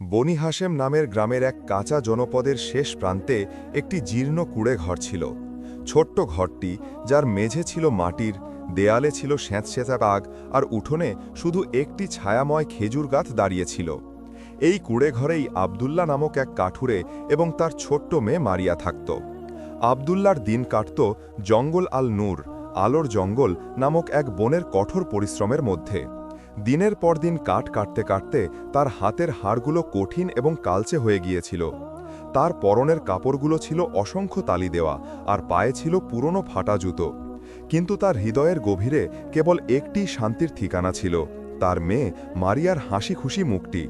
বনি হাসেম নামের গ্রামের এক কাঁচা জনপদের শেষ প্রান্তে একটি জীর্ণ কুড়ে ঘর ছিল। ছোট্ট ঘরটি, যার মেঝে ছিল মাটির, দেয়ালে ছিল স্যাঁতস্যাঁতা বাগ আর উঠোনে শুধু একটি ছায়াময় খেজুর গাছ দাঁড়িয়েছিল এই কুড়ে ঘরেই আবদুল্লা নামক এক কাঠুরে এবং তার ছোট্ট মেয়ে মারিয়া থাকত। আবদুল্লার দিন কাটত জঙ্গল আল নূর আলোর জঙ্গল নামক এক বনের কঠোর পরিশ্রমের মধ্যে। দিনের পর দিন কাঠ কাটতে কাটতে তার হাতের হাড়গুলো কঠিন এবং কালচে হয়ে গিয়েছিল। তার পরনের কাপড়গুলো ছিল অসংখ্য তালি দেওয়া আর পায়ে ছিল পুরনো ফাটা জুতো। কিন্তু তার হৃদয়ের গভীরে কেবল একটি শান্তির ঠিকানা ছিল, তার মেয়ে মারিয়ার হাসি খুশি মুখটি।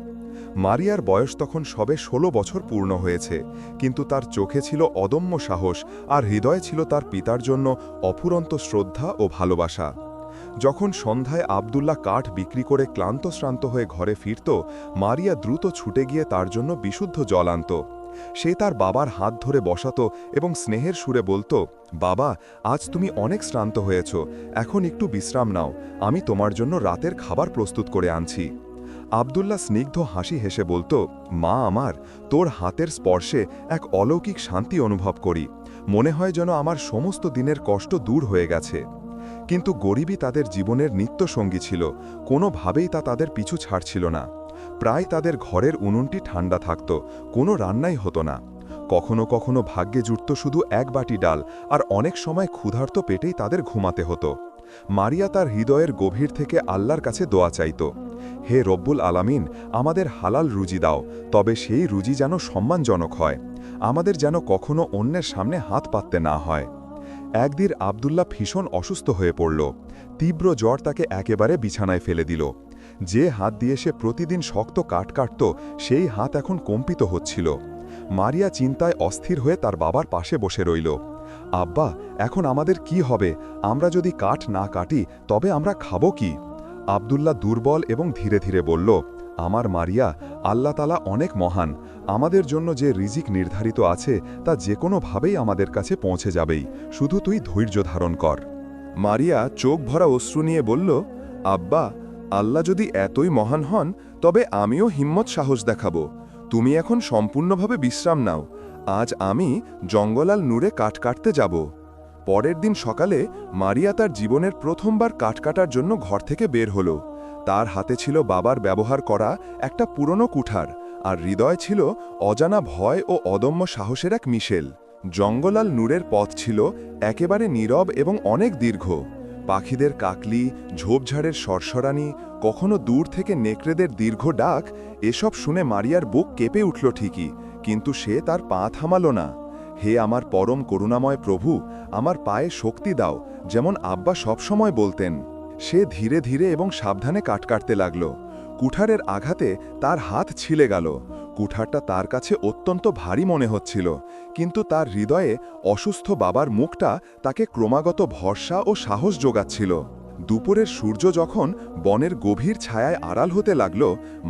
মারিয়ার বয়স তখন সবে ১৬ বছর পূর্ণ হয়েছে, কিন্তু তার চোখে ছিল অদম্য সাহস আর হৃদয়ে ছিল তার পিতার জন্য অফুরন্ত শ্রদ্ধা ও ভালোবাসা। যখন সন্ধ্যায় আবদুল্লাহ কাঠ বিক্রি করে ক্লান্ত শ্রান্ত হয়ে ঘরে ফিরত, মারিয়া দ্রুত ছুটে গিয়ে তার জন্য বিশুদ্ধ জল আনত। সে তার বাবার হাত ধরে বসাত এবং স্নেহের সুরে বলতো, বাবা, আজ তুমি অনেক শ্রান্ত হয়েছ, এখন একটু বিশ্রাম নাও, আমি তোমার জন্য রাতের খাবার প্রস্তুত করে আনছি। আবদুল্লাহ স্নিগ্ধ হাসি হেসে বলতো, মা আমার, তোর হাতের স্পর্শে এক অলৌকিক শান্তি অনুভব করি। মনে হয় যেন আমার সমস্ত দিনের কষ্ট দূর হয়ে গেছে। কিন্তু গরিবই তাদের জীবনের নিত্য সঙ্গী ছিল। কোনোভাবেই তা তাদের পিছু ছাড়ছিল না। প্রায় তাদের ঘরের উনুনটি ঠান্ডা থাকত, কোনো রান্নাই হতো না। কখনো কখনো ভাগ্যে জুটত শুধু এক বাটি ডাল, আর অনেক সময় ক্ষুধার্ত পেটেই তাদের ঘুমাতে হতো। মারিয়া তার হৃদয়ের গভীর থেকে আল্লাহর কাছে দোয়া চাইত, হে রব্বুল আলামিন, আমাদের হালাল রুজি দাও, তবে সেই রুজি যেন সম্মানজনক হয়। আমাদের যেন কখনো অন্যের সামনে হাত পাততে না হয়। একদিন আবদুল্লাহ ভীষণ অসুস্থ হয়ে পড়ল। তীব্র জ্বর তাকে একেবারে বিছানায় ফেলে দিল। যে হাত দিয়ে সে প্রতিদিন শক্ত কাট কাটত, সেই হাত এখন কম্পিত হচ্ছিল। মারিয়া চিন্তায় অস্থির হয়ে তার বাবার পাশে বসে রইল। আব্বা, এখন আমাদের কি হবে? আমরা যদি কাঠ না কাটি, তবে আমরা খাব কি? আবদুল্লাহ দুর্বল এবং ধীরে ধীরে বলল, আমার মারিয়া আল্লাহ তালা অনেক মহান। আমাদের জন্য যে রিজিক নির্ধারিত আছে, তা যে কোনোভাবেই আমাদের কাছে পৌঁছে যাবেই। শুধু তুই ধৈর্য ধারণ কর। মারিয়া চোখ ভরা অশ্রু নিয়ে বলল, আব্বা, আল্লাহ যদি এতই মহান হন, তবে আমিও হিম্মত সাহস দেখাব। তুমি এখন সম্পূর্ণভাবে বিশ্রাম নাও। আজ আমি জঙ্গলাল নূরে কাঠ কাটতে যাব। পরের দিন সকালে মারিয়া তার জীবনের প্রথমবার কাঠ কাটার জন্য ঘর থেকে বের হলো। তার হাতে ছিল বাবার ব্যবহার করা একটা পুরনো কুঠার, আর হৃদয় ছিল অজানা ভয় ও অদম্য সাহসের এক মিশেল। জঙ্গলাল নূরের পথ ছিল একেবারে নীরব এবং অনেক দীর্ঘ। পাখিদের কাকলি, ঝোপঝাড়ের সরসরানি, কখনো দূর থেকে নেকড়েদের দীর্ঘ ডাক, এসব শুনে মারিয়ার বুক কেঁপে উঠল ঠিকই, কিন্তু সে তার পা থামাল না। হে আমার পরম করুণাময় প্রভু, আমার পায়ে শক্তি দাও, যেমন আব্বা সবসময় বলতেন। সে ধীরে ধীরে এবং সাবধানে কাট কাটতে লাগল। কুঠারের আঘাতে তার হাত ছিলে গেল। কুঠারটা তার কাছে অত্যন্ত ভারী মনে হচ্ছিল, কিন্তু তার হৃদয়ে অসুস্থ বাবার মুখটা তাকে ক্রমাগত ভরসা ও সাহস যোগাচ্ছিল। দুপুরের সূর্য যখন বনের গভীর ছায়ায় আড়াল হতে লাগল,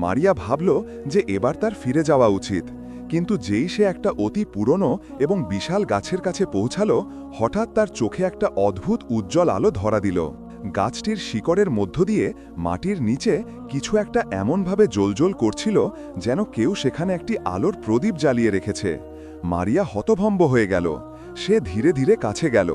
মারিয়া ভাবল যে এবার তার ফিরে যাওয়া উচিত। কিন্তু যেই সে একটা অতি পুরনো এবং বিশাল গাছের কাছে পৌঁছালো, হঠাৎ তার চোখে একটা অদ্ভুত উজ্জ্বল আলো ধরা দিল। গাছটির শিকড়ের মধ্য দিয়ে মাটির নিচে কিছু একটা এমনভাবে জ্বলজ্বল করছিল যেন কেউ সেখানে একটি আলোর প্রদীপ জ্বালিয়ে রেখেছে। মারিয়া হতভম্ব হয়ে গেল। সে ধীরে ধীরে কাছে গেল।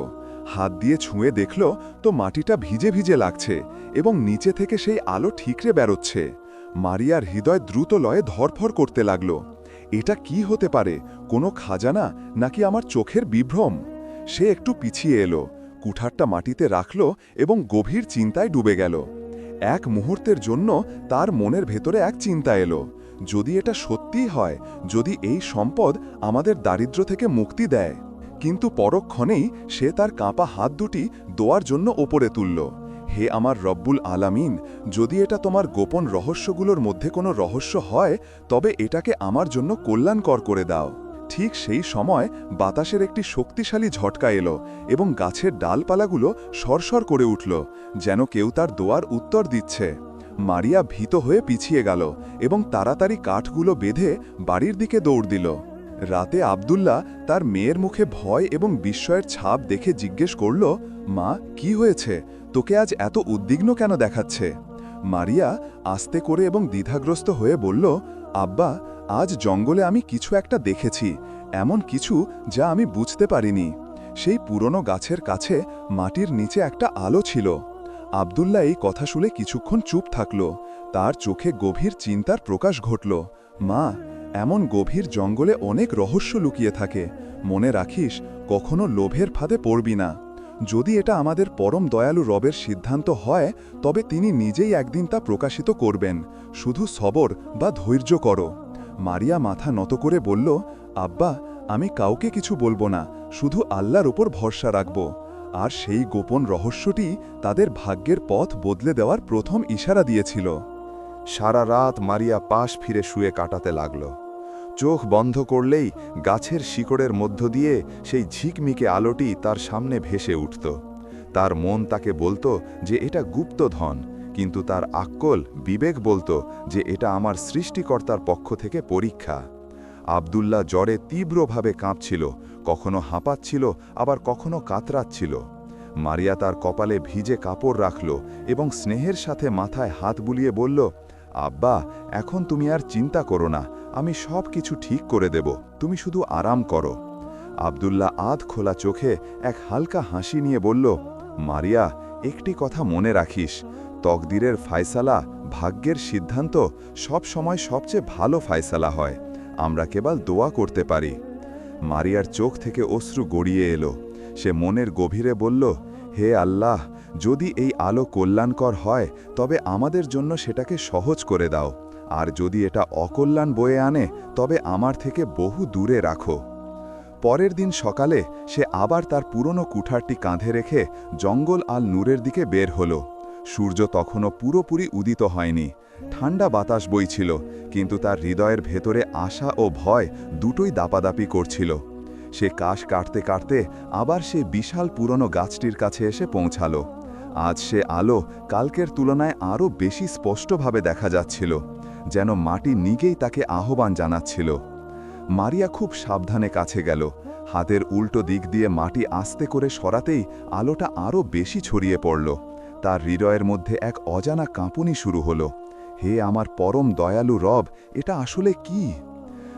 হাত দিয়ে ছুঁয়ে দেখল তো মাটিটা ভিজে ভিজে লাগছে এবং নিচে থেকে সেই আলো ঠিকরে বেরোচ্ছে। মারিয়ার হৃদয় দ্রুত লয়ে ধরফর করতে লাগল। এটা কি হতে পারে? কোনো খাজানা নাকি আমার চোখের বিভ্রম? সে একটু পিছিয়ে এলো। কুঠারটা মাটিতে রাখল এবং গভীর চিন্তায় ডুবে গেল। এক মুহূর্তের জন্য তার মনের ভেতরে এক চিন্তা এলো, যদি এটা সত্যিই হয়, যদি এই সম্পদ আমাদের দারিদ্র থেকে মুক্তি দেয়। কিন্তু পরক্ষণেই সে তার কাঁপা হাত দুটি দোয়ার জন্য ওপরে তুলল, হে আমার রব্বুল আলামিন, যদি এটা তোমার গোপন রহস্যগুলোর মধ্যে কোনো রহস্য হয়, তবে এটাকে আমার জন্য কল্যাণকর করে দাও। ঠিক সেই সময় বাতাসের একটি শক্তিশালী ঝটকা এলো এবং গাছের ডালপালাগুলো সরসর করে উঠল, যেন কেউ তার দোয়ার উত্তর দিচ্ছে। মারিয়া ভীত হয়ে পিছিয়ে গেল এবং তাড়াতাড়ি কাঠগুলো বেঁধে বাড়ির দিকে দৌড় দিল। রাতে আবদুল্লাহ তার মেয়ের মুখে ভয় এবং বিস্ময়ের ছাপ দেখে জিজ্ঞেস করল, মা, কি হয়েছে? তোকে আজ এত উদ্বিগ্ন কেন দেখাচ্ছে? মারিয়া আস্তে করে এবং দ্বিধাগ্রস্ত হয়ে বলল, আব্বা আজ জঙ্গলে আমি কিছু একটা দেখেছি, এমন কিছু যা আমি বুঝতে পারিনি। সেই পুরনো গাছের কাছে মাটির নিচে একটা আলো ছিল। আবদুল্লাহ এই কথা শুনে কিছুক্ষণ চুপ থাকল। তার চোখে গভীর চিন্তার প্রকাশ ঘটল। মা, এমন গভীর জঙ্গলে অনেক রহস্য লুকিয়ে থাকে। মনে রাখিস, কখনো লোভের ফাঁদে পড়বি না। যদি এটা আমাদের পরম দয়ালু রবের সিদ্ধান্ত হয়, তবে তিনি নিজেই একদিন তা প্রকাশিত করবেন। শুধু সবর বা ধৈর্য করো। মারিয়া মাথা নত করে বলল, আব্বা, আমি কাউকে কিছু বলব না, শুধু আল্লাহর ওপর ভরসা রাখব। আর সেই গোপন রহস্যটি তাদের ভাগ্যের পথ বদলে দেওয়ার প্রথম ইশারা দিয়েছিল। সারা রাত মারিয়া পাশ ফিরে শুয়ে কাটাতে লাগল। চোখ বন্ধ করলেই গাছের শিকড়ের মধ্য দিয়ে সেই ঝিকমিকে আলোটি তার সামনে ভেসে উঠত। তার মন তাকে বলতো যে এটা গুপ্তধন কিন্তু তার আক্কল বিবেক বলতো যে এটা আমার সৃষ্টিকর্তার পক্ষ থেকে পরীক্ষা। আবদুল্লাহ জ্বরে তীব্রভাবে কাঁপছিল, কখনো হাঁপাচ্ছিল, আবার কখনো কাতরাচ্ছিল। মারিয়া তার কপালে ভিজে কাপড় রাখল এবং স্নেহের সাথে মাথায় হাত বুলিয়ে বলল, আব্বা, এখন তুমি আর চিন্তা করো না, আমি সব কিছু ঠিক করে দেব, তুমি শুধু আরাম করো। আবদুল্লাহ আধ খোলা চোখে এক হালকা হাসি নিয়ে বলল, মারিয়া, একটি কথা মনে রাখিস তকদিরের ফায়সালা, ভাগ্যের সিদ্ধান্ত সব সময় সবচেয়ে ভালো ফায়সালা হয়। আমরা কেবল দোয়া করতে পারি। মারিয়ার চোখ থেকে অশ্রু গড়িয়ে এলো। সে মনের গভীরে বলল, হে আল্লাহ, যদি এই আলো কল্যাণকর হয়, তবে আমাদের জন্য সেটাকে সহজ করে দাও। আর যদি এটা অকল্যাণ বয়ে আনে, তবে আমার থেকে বহু দূরে রাখো। পরের দিন সকালে সে আবার তার পুরনো কুঠারটি কাঁধে রেখে জঙ্গল আল নূরের দিকে বের হল। সূর্য তখনও পুরোপুরি উদিত হয়নি। ঠান্ডা বাতাস বইছিল, কিন্তু তার হৃদয়ের ভেতরে আশা ও ভয় দুটোই দাপাদাপি করছিল। সে কাশ কাটতে কাটতে আবার সে বিশাল পুরনো গাছটির কাছে এসে পৌঁছালো। আজ সে আলো কালকের তুলনায় আরও বেশি স্পষ্টভাবে দেখা যাচ্ছিল, যেন মাটি নিগেই তাকে আহ্বান জানাচ্ছিল। মারিয়া খুব সাবধানে কাছে গেল। হাতের উল্টো দিক দিয়ে মাটি আস্তে করে সরাতেই আলোটা আরও বেশি ছড়িয়ে পড়ল। তার হৃদয়ের মধ্যে এক অজানা কাঁপুনি শুরু হলো। হে আমার পরম দয়ালু রব, এটা আসলে কি?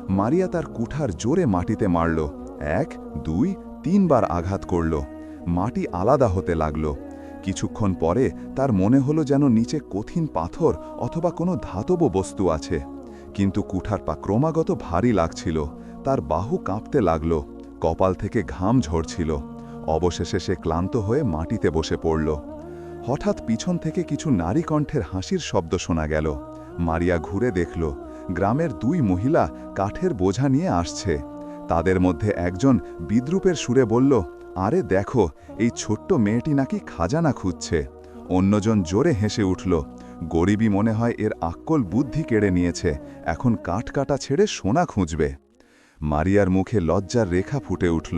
মারিয়া তার কুঠার জোরে মাটিতে মারল। এক, দুই, তিনবার আঘাত করল। মাটি আলাদা হতে লাগল। কিছুক্ষণ পরে তার মনে হলো যেন নিচে কঠিন পাথর অথবা কোনো ধাতব বস্তু আছে। কিন্তু কুঠার পা ক্রমাগত ভারী লাগছিল। তার বাহু কাঁপতে লাগল। কপাল থেকে ঘাম ঝরছিল। অবশেষে সে ক্লান্ত হয়ে মাটিতে বসে পড়ল। হঠাৎ পিছন থেকে কিছু নারী কণ্ঠের হাসির শব্দ শোনা গেল। মারিয়া ঘুরে দেখল, গ্রামের দুই মহিলা কাঠের বোঝা নিয়ে আসছে। তাদের মধ্যে একজন বিদ্রুপের সুরে বলল, আরে দেখো, এই ছোট্ট মেয়েটি নাকি খাজানা খুঁজছে। অন্যজন জোরে হেসে উঠল গরিবই মনে হয় এর আক্কল বুদ্ধি কেড়ে নিয়েছে, এখন কাঠ কাটা ছেড়ে সোনা খুঁজবে। মারিয়ার মুখে লজ্জার রেখা ফুটে উঠল,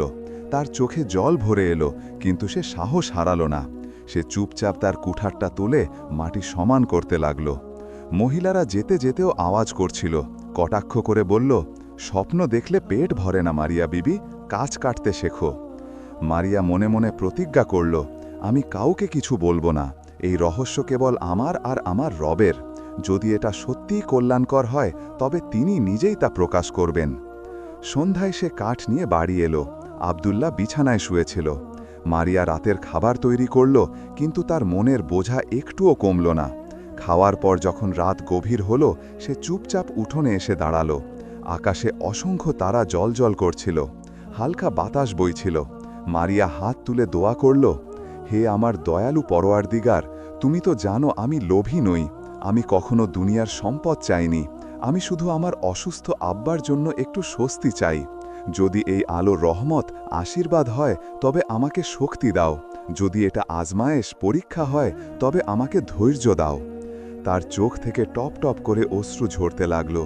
তার চোখে জল ভরে এলো, কিন্তু সে সাহস হারালো না। সে চুপচাপ তার কুঠারটা তুলে মাটি সমান করতে লাগল। মহিলারা যেতে যেতেও আওয়াজ করছিল। কটাক্ষ করে বলল, স্বপ্ন দেখলে পেট ভরে না মারিয়া বিবি, কাজ কাটতে শেখো। মারিয়া মনে মনে প্রতিজ্ঞা করল, আমি কাউকে কিছু বলব না। এই রহস্য কেবল আমার আর আমার রবের। যদি এটা সত্যিই কল্যাণকর হয়, তবে তিনি নিজেই তা প্রকাশ করবেন। সন্ধ্যায় সে কাঠ নিয়ে বাড়ি এলো। আবদুল্লাহ বিছানায় শুয়েছিল। মারিয়া রাতের খাবার তৈরি করল, কিন্তু তার মনের বোঝা একটুও কমল না। খাওয়ার পর যখন রাত গভীর হল, সে চুপচাপ উঠোনে এসে দাঁড়াল। আকাশে অসংখ্য তারা জলজল করছিল। হালকা বাতাস বইছিল। মারিয়া হাত তুলে দোয়া করল, হে আমার দয়ালু পরোয়ার দিগার তুমি তো জানো আমি লোভী নই। আমি কখনো দুনিয়ার সম্পদ চাইনি। আমি শুধু আমার অসুস্থ আব্বার জন্য একটু স্বস্তি চাই। যদি এই আলো রহমত আশীর্বাদ হয়, তবে আমাকে শক্তি দাও। যদি এটা আজমায়েশ পরীক্ষা হয়, তবে আমাকে ধৈর্য দাও। তার চোখ থেকে টপ টপ করে অশ্রু ঝরতে লাগল।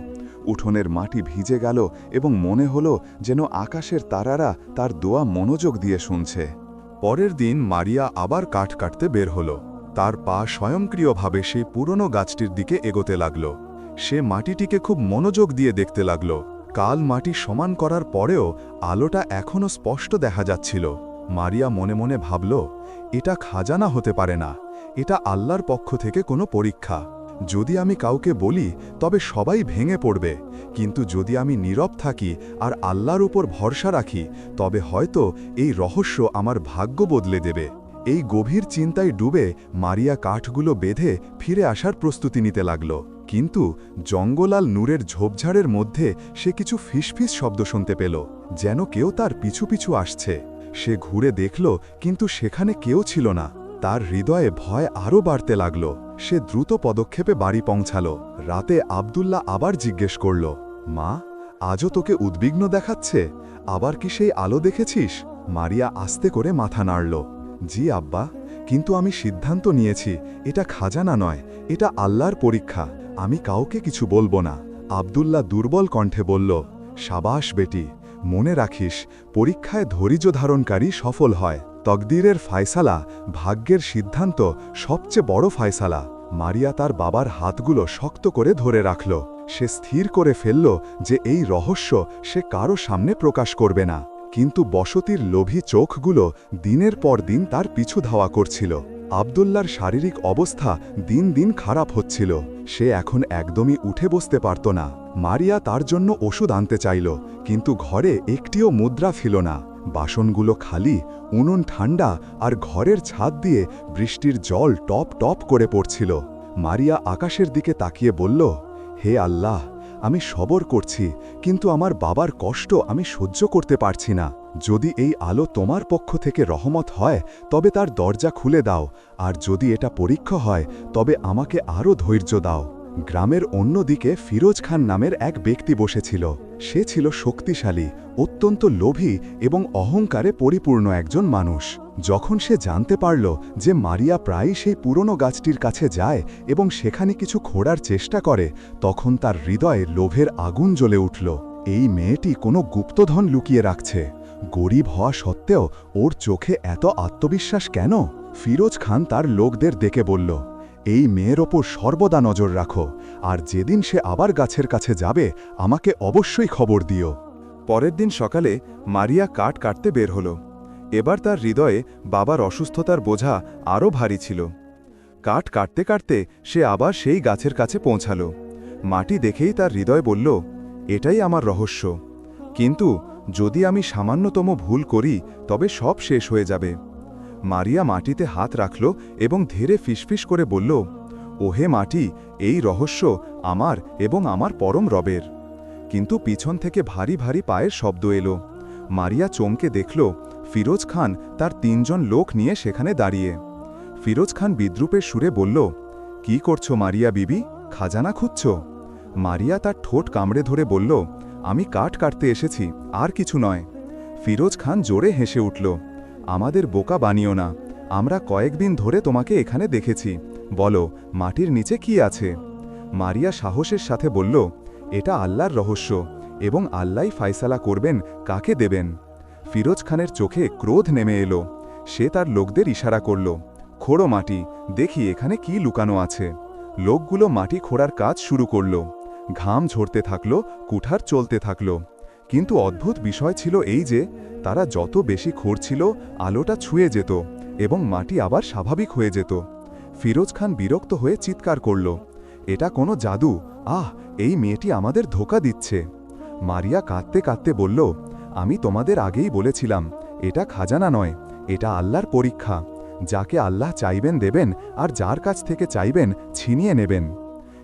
উঠোনের মাটি ভিজে গেল এবং মনে হলো যেন আকাশের তারারা তার দোয়া মনোযোগ দিয়ে শুনছে। পরের দিন মারিয়া আবার কাঠ কাটতে বের হল। তার পা স্বয়ংক্রিয়ভাবে সেই পুরনো গাছটির দিকে এগোতে লাগল। সে মাটিটিকে খুব মনোযোগ দিয়ে দেখতে লাগল। কাল মাটি সমান করার পরেও আলোটা এখনও স্পষ্ট দেখা যাচ্ছিল। মারিয়া মনে মনে ভাবল, এটা খাজানা হতে পারে না। এটা আল্লাহর পক্ষ থেকে কোনো পরীক্ষা। যদি আমি কাউকে বলি, তবে সবাই ভেঙে পড়বে। কিন্তু যদি আমি নীরব থাকি আর আল্লাহর উপর ভরসা রাখি, তবে হয়তো এই রহস্য আমার ভাগ্য বদলে দেবে। এই গভীর চিন্তায় ডুবে মারিয়া কাঠগুলো বেঁধে ফিরে আসার প্রস্তুতি নিতে লাগল। কিন্তু জঙ্গলাল নূরের ঝোপঝাড়ের মধ্যে সে কিছু ফিসফিস শব্দ শুনতে পেল, যেন কেউ তার পিছু পিছু আসছে। সে ঘুরে দেখল, কিন্তু সেখানে কেউ ছিল না। তার হৃদয়ে ভয় আরও বাড়তে লাগল। সে দ্রুত পদক্ষেপে বাড়ি পৌঁছাল। রাতে আবদুল্লাহ আবার জিজ্ঞেস করল, মা, আজও তোকে উদ্বিগ্ন দেখাচ্ছে? আবার কি সেই আলো দেখেছিস? মারিয়া আস্তে করে মাথা নাড়ল, জি আব্বা, কিন্তু আমি সিদ্ধান্ত নিয়েছি, এটা খাজানা নয়, এটা আল্লাহর পরীক্ষা। আমি কাউকে কিছু বলব না। আবদুল্লাহ দুর্বল কণ্ঠে বলল, সাবাস বেটি, মনে রাখিস, পরীক্ষায় ধৈর্য ধারণকারী সফল হয়। তকদিরের ফায়সালা, ভাগ্যের সিদ্ধান্ত সবচেয়ে বড় ফায়সালা। মারিয়া তার বাবার হাতগুলো শক্ত করে ধরে রাখল। সে স্থির করে ফেলল যে এই রহস্য সে কারও সামনে প্রকাশ করবে না। কিন্তু বসতির লোভী চোখগুলো দিনের পর দিন তার পিছু ধাওয়া করছিল। আবদুল্লার শারীরিক অবস্থা দিন দিন খারাপ হচ্ছিল। সে এখন একদমই উঠে বসতে পারত না। মারিয়া তার জন্য ওষুধ আনতে চাইল, কিন্তু ঘরে একটিও মুদ্রা ফিল না। বাসনগুলো খালি, উনুন ঠান্ডা আর ঘরের ছাদ দিয়ে বৃষ্টির জল টপ টপ করে পড়ছিল। মারিয়া আকাশের দিকে তাকিয়ে বলল, হে আল্লাহ, আমি সবর করছি, কিন্তু আমার বাবার কষ্ট আমি সহ্য করতে পারছি না। যদি এই আলো তোমার পক্ষ থেকে রহমত হয়, তবে তার দরজা খুলে দাও, আর যদি এটা পরীক্ষা হয়, তবে আমাকে আরও ধৈর্য দাও। গ্রামের অন্যদিকে ফিরোজ খান নামের এক ব্যক্তি বসেছিল। সে ছিল শক্তিশালী, অত্যন্ত লোভী এবং অহংকারে পরিপূর্ণ একজন মানুষ। যখন সে জানতে পারল যে মারিয়া প্রায়ই সেই পুরনো গাছটির কাছে যায় এবং সেখানে কিছু খোঁড়ার চেষ্টা করে, তখন তার হৃদয়ে লোভের আগুন জ্বলে উঠল। এই মেয়েটি কোনো গুপ্তধন লুকিয়ে রাখছে। গরিব হওয়া সত্ত্বেও ওর চোখে এত আত্মবিশ্বাস কেন? ফিরোজ খান তার লোকদের ডেকে বলল, এই মেয়ের ওপর সর্বদা নজর রাখো, আর যেদিন সে আবার গাছের কাছে যাবে, আমাকে অবশ্যই খবর দিও পরের দিন সকালে মারিয়া কাঠ কাটতে বের হল। এবার তার হৃদয়ে বাবার অসুস্থতার বোঝা আরও ভারী ছিল। কাঠ কাটতে কাটতে সে আবার সেই গাছের কাছে পৌঁছাল। মাটি দেখেই তার হৃদয় বলল, এটাই আমার রহস্য। কিন্তু যদি আমি সামান্যতম ভুল করি, তবে সব শেষ হয়ে যাবে। মারিয়া মাটিতে হাত রাখল এবং ধীরে ফিসফিস করে বলল, ওহে মাটি, এই রহস্য আমার এবং আমার পরম রবের। কিন্তু পিছন থেকে ভারী ভারী পায়ের শব্দ এলো। মারিয়া চমকে দেখল, ফিরোজ খান তার তিনজন লোক নিয়ে সেখানে দাঁড়িয়ে। ফিরোজ খান বিদ্রুপের সুরে বলল, কি করছ মারিয়া বিবি? খাজানা খুঁজছ? মারিয়া তার ঠোঁট কামড়ে ধরে বলল আমি কাঠ কাটতে এসেছি, আর কিছু নয়। ফিরোজ খান জোরে হেসে উঠল, আমাদের বোকা বানিও না, আমরা কয়েকদিন ধরে তোমাকে এখানে দেখেছি। বলো, মাটির নিচে কি আছে? মারিয়া সাহসের সাথে বলল, এটা আল্লাহর রহস্য, এবং আল্লাহ ফায়সালা করবেন, কাকে দেবেন? ফিরোজ খানের চোখে ক্রোধ নেমে এলো, সে তার লোকদের ইশারা করল, খোড়ো মাটি, দেখি এখানে কি লুকানো আছে। লোকগুলো মাটি খোঁড়ার কাজ শুরু করল। ঘাম ঝরতে থাকল, কুঠার চলতে থাকল। কিন্তু অদ্ভুত বিষয় ছিল এই যে, তারা যত বেশি খুঁড়ছিল আলোটা ছুঁয়ে যেত এবং মাটি আবার স্বাভাবিক হয়ে যেত। ফিরোজ খান বিরক্ত হয়ে চিৎকার করল, এটা কোনো জাদু, আহ, এই মেয়েটি আমাদের ধোকা দিচ্ছে। মারিয়া কাঁদতে কাঁদতে বলল, আমি তোমাদের আগেই বলেছিলাম, এটা খাজানা নয়, এটা আল্লাহর পরীক্ষা। যাকে আল্লাহ চাইবেন দেবেন, আর যার কাছ থেকে চাইবেন, ছিনিয়ে নেবেন।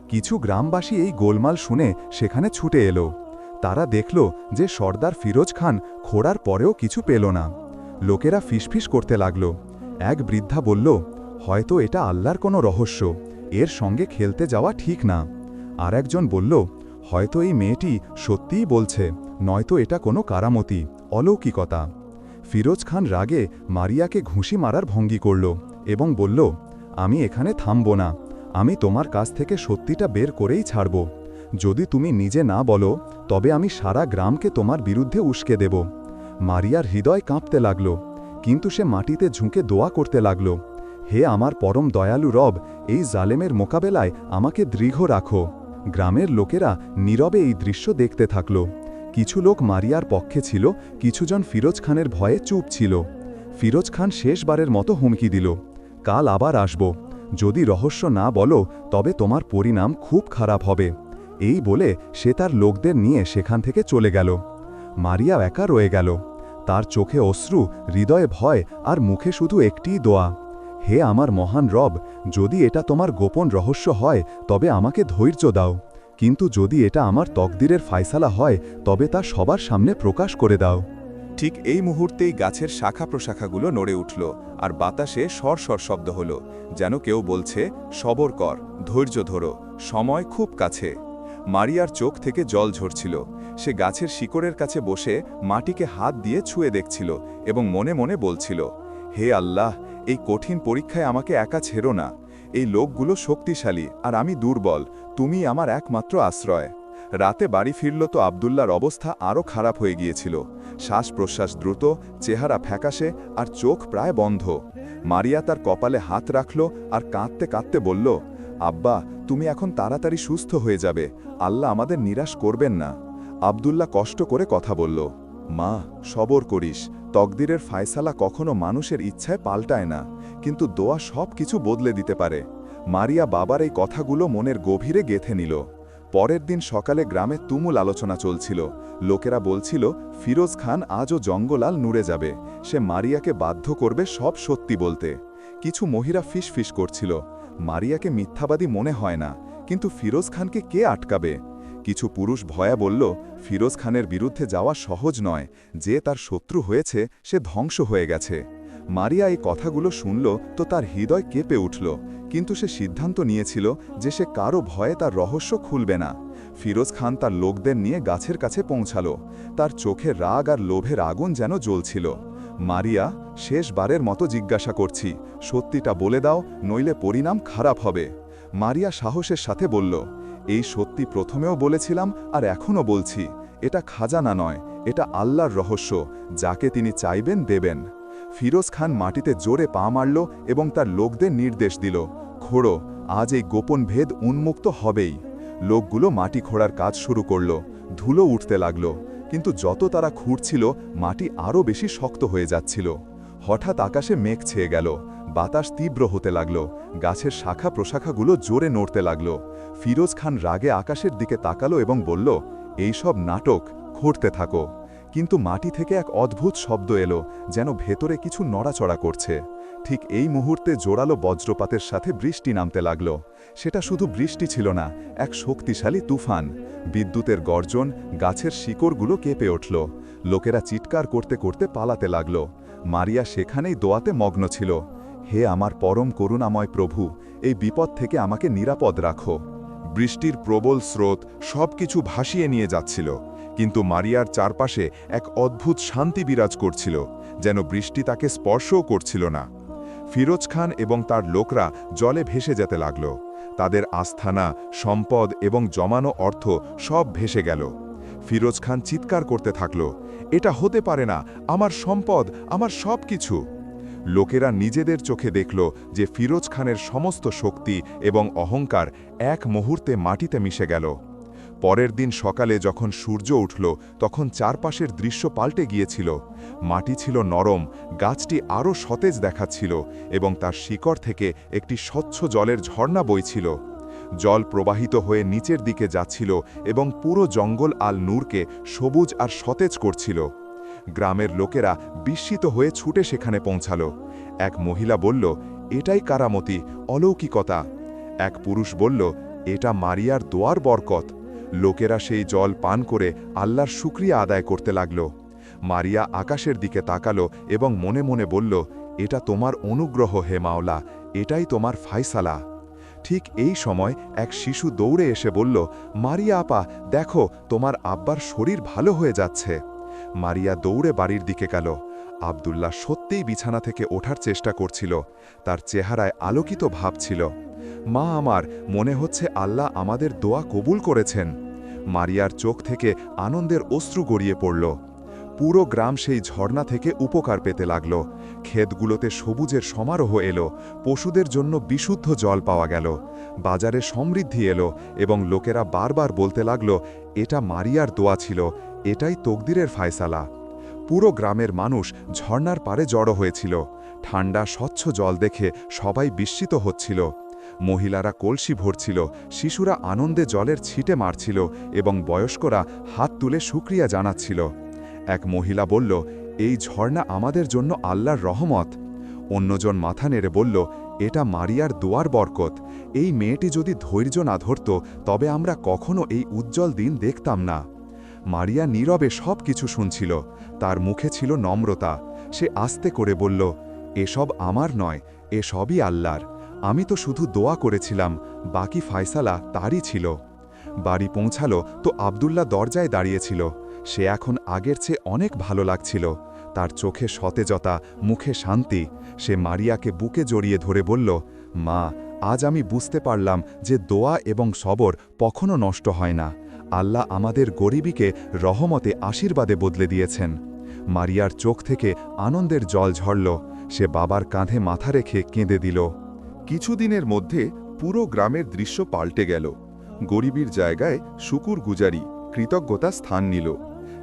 কিছু গ্রামবাসী এই গোলমাল শুনে সেখানে ছুটে এলো। তারা দেখল যে সর্দার ফিরোজ খান খোড়ার পরেও কিছু পেল না। লোকেরা ফিসফিস করতে লাগল। এক বৃদ্ধা বলল, হয়তো এটা আল্লাহর কোনো রহস্য। এর সঙ্গে খেলতে যাওয়া ঠিক না। আর একজন বলল, হয়তো এই মেয়েটি সত্যিই বলছে, নয়তো এটা কোনো কারামতি, অলৌকিকতা। ফিরোজ খান রাগে মারিয়াকে ঘুষি মারার ভঙ্গি করল এবং বলল, আমি এখানে থামব না। আমি তোমার কাছ থেকে সত্যিটা বের করেই ছাড়ব। যদি তুমি নিজে না বলো, তবে আমি সারা গ্রামকে তোমার বিরুদ্ধে উস্কে দেব। মারিয়ার হৃদয় কাঁপতে লাগল, কিন্তু সে মাটিতে ঝুঁকে দোয়া করতে লাগল। হে আমার পরম দয়ালু রব, এই জালেমের মোকাবেলায় আমাকে দৃঢ় রাখো। গ্রামের লোকেরা নীরবে এই দৃশ্য দেখতে থাকল। কিছু লোক মারিয়ার পক্ষে ছিল, কিছুজন ফিরোজ খানের ভয়ে চুপ ছিল। ফিরোজ খান শেষবারের মতো হুমকি দিল, কাল আবার আসব। যদি রহস্য না বলো, তবে তোমার পরিণাম খুব খারাপ হবে। এই বলে সে তার লোকদের নিয়ে সেখান থেকে চলে গেল। মারিয়া একা রয়ে গেল। তার চোখে অশ্রু, হৃদয়ে ভয় আর মুখে শুধু একটিই দোয়া। হে আমার মহান রব, যদি এটা তোমার গোপন রহস্য হয়, তবে আমাকে ধৈর্য দাও। কিন্তু যদি এটা আমার তকদিরের ফায়সালা হয়, তবে তা সবার সামনে প্রকাশ করে দাও। ঠিক এই মুহূর্তেই গাছের শাখা প্রশাখাগুলো নড়ে উঠল আর বাতাসে সর সর শব্দ হল, যেন কেউ বলছে, সবর কর, ধৈর্য ধরো, সময় খুব কাছে। মারিয়ার চোখ থেকে জল ঝরছিল। সে গাছের শিকড়ের কাছে বসে মাটিকে হাত দিয়ে ছুঁয়ে দেখছিল এবং মনে মনে বলছিল, হে আল্লাহ, এই কঠিন পরীক্ষায় আমাকে একা ছেড়ো না। এই লোকগুলো শক্তিশালী আর আমি দুর্বল তুমি আমার একমাত্র আশ্রয়। রাতে বাড়ি ফিরল তো আবদুল্লার অবস্থা আরও খারাপ হয়ে গিয়েছিল। শ্বাস প্রশ্বাস দ্রুত, চেহারা ফ্যাকাশে আর চোখ প্রায় বন্ধ। মারিয়া তার কপালে হাত রাখল আর কাঁদতে কাঁদতে বলল, আব্বা, তুমি এখন তাড়াতাড়ি সুস্থ হয়ে যাবে। আল্লাহ আমাদের নিরাশ করবেন না। আবদুল্লাহ কষ্ট করে কথা বলল, মা, সবর করিস। তকদিরের ফায়সালা কখনো মানুষের ইচ্ছায় পাল্টায় না, কিন্তু দোয়া সব কিছু বদলে দিতে পারে। মারিয়া বাবার এই কথাগুলো মনের গভীরে গেথে নিল। পরের দিন সকালে গ্রামে তুমুল আলোচনা চলছিল। লোকেরা বলছিল, ফিরোজ খান আজও জঙ্গলাল নুড়ে যাবে। সে মারিয়াকে বাধ্য করবে সব সত্যি বলতে। কিছু মহিলা ফিস ফিস করছিল। মারিয়াকে মিথ্যাবাদী মনে হয় না, কিন্তু ফিরোজ খানকে কে আটকাবে? কিছু পুরুষ ভয়া বলল, ফিরোজ খানের বিরুদ্ধে যাওয়া সহজ নয়, যে তার শত্রু হয়েছে, সে ধ্বংস হয়ে গেছে। মারিয়া এই কথাগুলো শুনল তো তার হৃদয় কেঁপে উঠল, কিন্তু সে সিদ্ধান্ত নিয়েছিল যে সে কারও ভয়ে তার রহস্য খুলবে না। ফিরোজ খান তার লোকদের নিয়ে গাছের কাছে পৌঁছালো। তার চোখে রাগ আর লোভের আগুন যেন জ্বলছিল। মারিয়া, শেষবারের মতো জিজ্ঞাসা করছি, সত্যিটা বলে দাও, নইলে পরিণাম খারাপ হবে। মারিয়া সাহসের সাথে বলল, এই সত্যি প্রথমেও বলেছিলাম আর এখনও বলছি। এটা খাজানা নয়, এটা আল্লাহর রহস্য, যাকে তিনি চাইবেন দেবেন। ফিরোজ খান মাটিতে জোরে পা মারল এবং তার লোকদের নির্দেশ দিল, খোড়ো, আজ এই গোপন ভেদ উন্মুক্ত হবেই। লোকগুলো মাটি খোঁড়ার কাজ শুরু করল, ধুলো উঠতে লাগল, কিন্তু যত তারা খুঁড়ছিল, মাটি আরও বেশি শক্ত হয়ে যাচ্ছিল। হঠাৎ আকাশে মেঘ ছেয়ে গেল, বাতাস তীব্র হতে লাগল, গাছের শাখা প্রশাখাগুলো জোরে নড়তে লাগল। ফিরোজ খান রাগে আকাশের দিকে তাকালো এবং বলল এইসব নাটক খুঁড়তে থাকো। কিন্তু মাটি থেকে এক অদ্ভুত শব্দ এলো, যেন ভেতরে কিছু নড়াচড়া করছে। ঠিক এই মুহূর্তে জোরালো বজ্রপাতের সাথে বৃষ্টি নামতে লাগল। সেটা শুধু বৃষ্টি ছিল না, এক শক্তিশালী তুফান। বিদ্যুতের গর্জন, গাছের শিকড়গুলো কেঁপে উঠল। লোকেরা চিৎকার করতে করতে পালাতে লাগল। মারিয়া সেখানেই দোয়াতে মগ্ন ছিল। হে আমার পরম করুণাময় প্রভু, এই বিপদ থেকে আমাকে নিরাপদ রাখো। বৃষ্টির প্রবল স্রোত সবকিছু ভাসিয়ে নিয়ে যাচ্ছিল, কিন্তু মারিয়ার চারপাশে এক অদ্ভুত শান্তি বিরাজ করছিল, যেন বৃষ্টি তাকে স্পর্শও করছিল না। ফিরোজ খান এবং তার লোকরা জলে ভেসে যেতে লাগল। তাদের আস্থানা, সম্পদ এবং জমানো অর্থ সব ভেসে গেল। ফিরোজ খান চিৎকার করতে থাকল, এটা হতে পারে না, আমার সম্পদ, আমার সব কিছু লোকেরা নিজেদের চোখে দেখল যে ফিরোজ খানের সমস্ত শক্তি এবং অহংকার এক মুহূর্তে মাটিতে মিশে গেল। পরের দিন সকালে যখন সূর্য উঠল, তখন চারপাশের দৃশ্য পাল্টে গিয়েছিল। মাটি ছিল নরম, গাছটি আরও সতেজ দেখাচ্ছিল এবং তার শিকড় থেকে একটি স্বচ্ছ জলের ঝর্ণা বইছিল। জল প্রবাহিত হয়ে নিচের দিকে যাচ্ছিল এবং পুরো জঙ্গল আল নূরকে সবুজ আর সতেজ করছিল। গ্রামের লোকেরা বিস্মিত হয়ে ছুটে সেখানে পৌঁছালো। এক মহিলা বলল, এটাই কারামতি, অলৌকিকতা। এক পুরুষ বলল, এটা মারিয়ার দোয়ার বরকত। লোকেরা সেই জল পান করে আল্লাহর শুক্রিয়া আদায় করতে লাগল। মারিয়া আকাশের দিকে তাকালো এবং মনে মনে বলল, এটা তোমার অনুগ্রহ হে মাওলা, এটাই তোমার ফাইসালা ঠিক এই সময় এক শিশু দৌড়ে এসে বলল, মারিয়া আপা, দেখো, তোমার আব্বার শরীর ভালো হয়ে যাচ্ছে। মারিয়া দৌড়ে বাড়ির দিকে গেল। আবদুল্লাহ সত্যিই বিছানা থেকে ওঠার চেষ্টা করছিল। তার চেহারায় আলোকিত ভাব ছিল। মা আমার, মনে হচ্ছে আল্লাহ আমাদের দোয়া কবুল করেছেন। মারিয়ার চোখ থেকে আনন্দের অশ্রু গড়িয়ে পড়ল। পুরো গ্রাম সেই ঝর্ণা থেকে উপকার পেতে লাগল। ক্ষেতগুলোতে সবুজের সমারোহ এলো, পশুদের জন্য বিশুদ্ধ জল পাওয়া গেল। বাজারে সমৃদ্ধি এলো এবং লোকেরা বারবার বলতে লাগল, এটা মারিয়ার দোয়া ছিল, এটাই তকদিরের ফায়সালা। পুরো গ্রামের মানুষ ঝর্ণার পারে জড়ো হয়েছিল। ঠান্ডা স্বচ্ছ জল দেখে সবাই বিস্মিত হচ্ছিল। মহিলারা কলসি ভরছিল, শিশুরা আনন্দে জলের ছিটে মারছিল এবং বয়স্করা হাত তুলে শুক্রিয়া জানাচ্ছিল। এক মহিলা বলল, এই ঝর্ণা আমাদের জন্য আল্লাহর রহমত। অন্যজন মাথা নেড়ে বলল, এটা মারিয়ার দোয়ার বরকত। এই মেয়েটি যদি ধৈর্য না ধরত, তবে আমরা কখনো এই উজ্জ্বল দিন দেখতাম না। মারিয়া নীরবে সব কিছু শুনছিল। তার মুখে ছিল নম্রতা। সে আস্তে করে বলল, এসব আমার নয়, এসবই আল্লাহর। আমি তো শুধু দোয়া করেছিলাম, বাকি ফায়সালা তারই ছিল। বাড়ি পৌঁছালো তো আবদুল্লা দরজায় দাঁড়িয়েছিল। সে এখন আগের চেয়ে অনেক ভালো লাগছিল। তার চোখে সতেজতা, মুখে শান্তি। সে মারিয়াকে বুকে জড়িয়ে ধরে বলল, মা, আজ আমি বুঝতে পারলাম যে দোয়া এবং সবর কখনো নষ্ট হয় না। আল্লাহ আমাদের গরিবীকে রহমতে আশীর্বাদে বদলে দিয়েছেন। মারিয়ার চোখ থেকে আনন্দের জল ঝরল। সে বাবার কাঁধে মাথা রেখে কেঁদে দিল। কিছুদিনের মধ্যে পুরো গ্রামের দৃশ্য পাল্টে গেল। গরিবীর জায়গায় শুকুর গুজারি, কৃতজ্ঞতা স্থান নিল।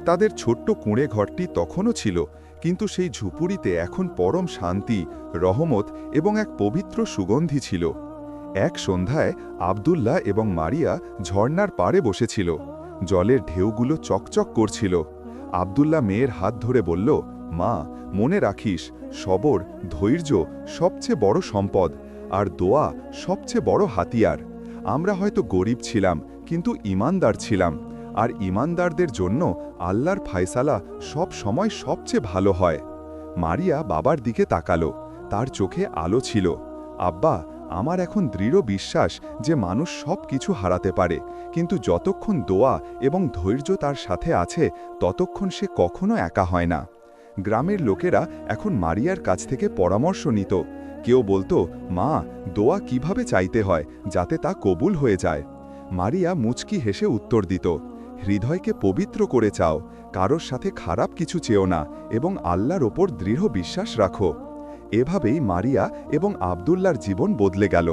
তাদের ছোট্ট কুঁড়ে ঘরটি তখনও ছিল, কিন্তু সেই ঝুপুরিতে এখন পরম শান্তি, রহমত এবং এক পবিত্র সুগন্ধি ছিল। এক সন্ধ্যায় আবদুল্লাহ এবং মারিয়া ঝর্ণার পাড়ে বসেছিল। জলের ঢেউগুলো চকচক করছিল। আবদুল্লাহ মেয়ের হাত ধরে বলল, মা, মনে রাখিস, সবর, ধৈর্য সবচেয়ে বড় সম্পদ। আর দোয়া সবচেয়ে বড় হাতিয়ার। আমরা হয়তো গরিব ছিলাম, কিন্তু ইমানদার ছিলাম। আর ইমানদারদের জন্য আল্লাহর ফায়সালা সব সময় সবচেয়ে ভালো হয়। মারিয়া বাবার দিকে তাকালো, তার চোখে আলো ছিল। আব্বা, আমার এখন দৃঢ় বিশ্বাস যে মানুষ সব কিছু হারাতে পারে, কিন্তু যতক্ষণ দোয়া এবং ধৈর্য তার সাথে আছে, ততক্ষণ সে কখনো একা হয় না। গ্রামের লোকেরা এখন মারিয়ার কাছ থেকে পরামর্শ নিত কেউ বলতো, মা, দোয়া কীভাবে চাইতে হয় যাতে তা কবুল হয়ে যায়? মারিয়া মুচকি হেসে উত্তর দিত, হৃদয়কে পবিত্র করে চাও, কারোর সাথে খারাপ কিছু চেও না এবং আল্লাহর ওপর দৃঢ় বিশ্বাস রাখো। এভাবেই মারিয়া এবং আবদুল্লার জীবন বদলে গেল,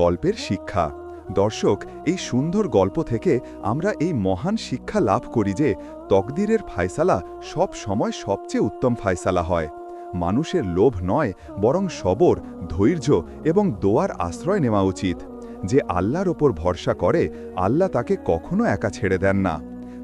গল্পের শিক্ষা। দর্শক, এই সুন্দর গল্প থেকে আমরা এই মহান শিক্ষা লাভ করি যে, তকদিরের ফায়সালা সব সময় সবচেয়ে উত্তম ফায়সালা হয়। মানুষের লোভ নয়, বরং সবর, ধৈর্য এবং দোয়ার আশ্রয় নেওয়া উচিত। যে আল্লাহর ওপর ভরসা করে, আল্লাহ তাকে কখনো একা ছেড়ে দেন না।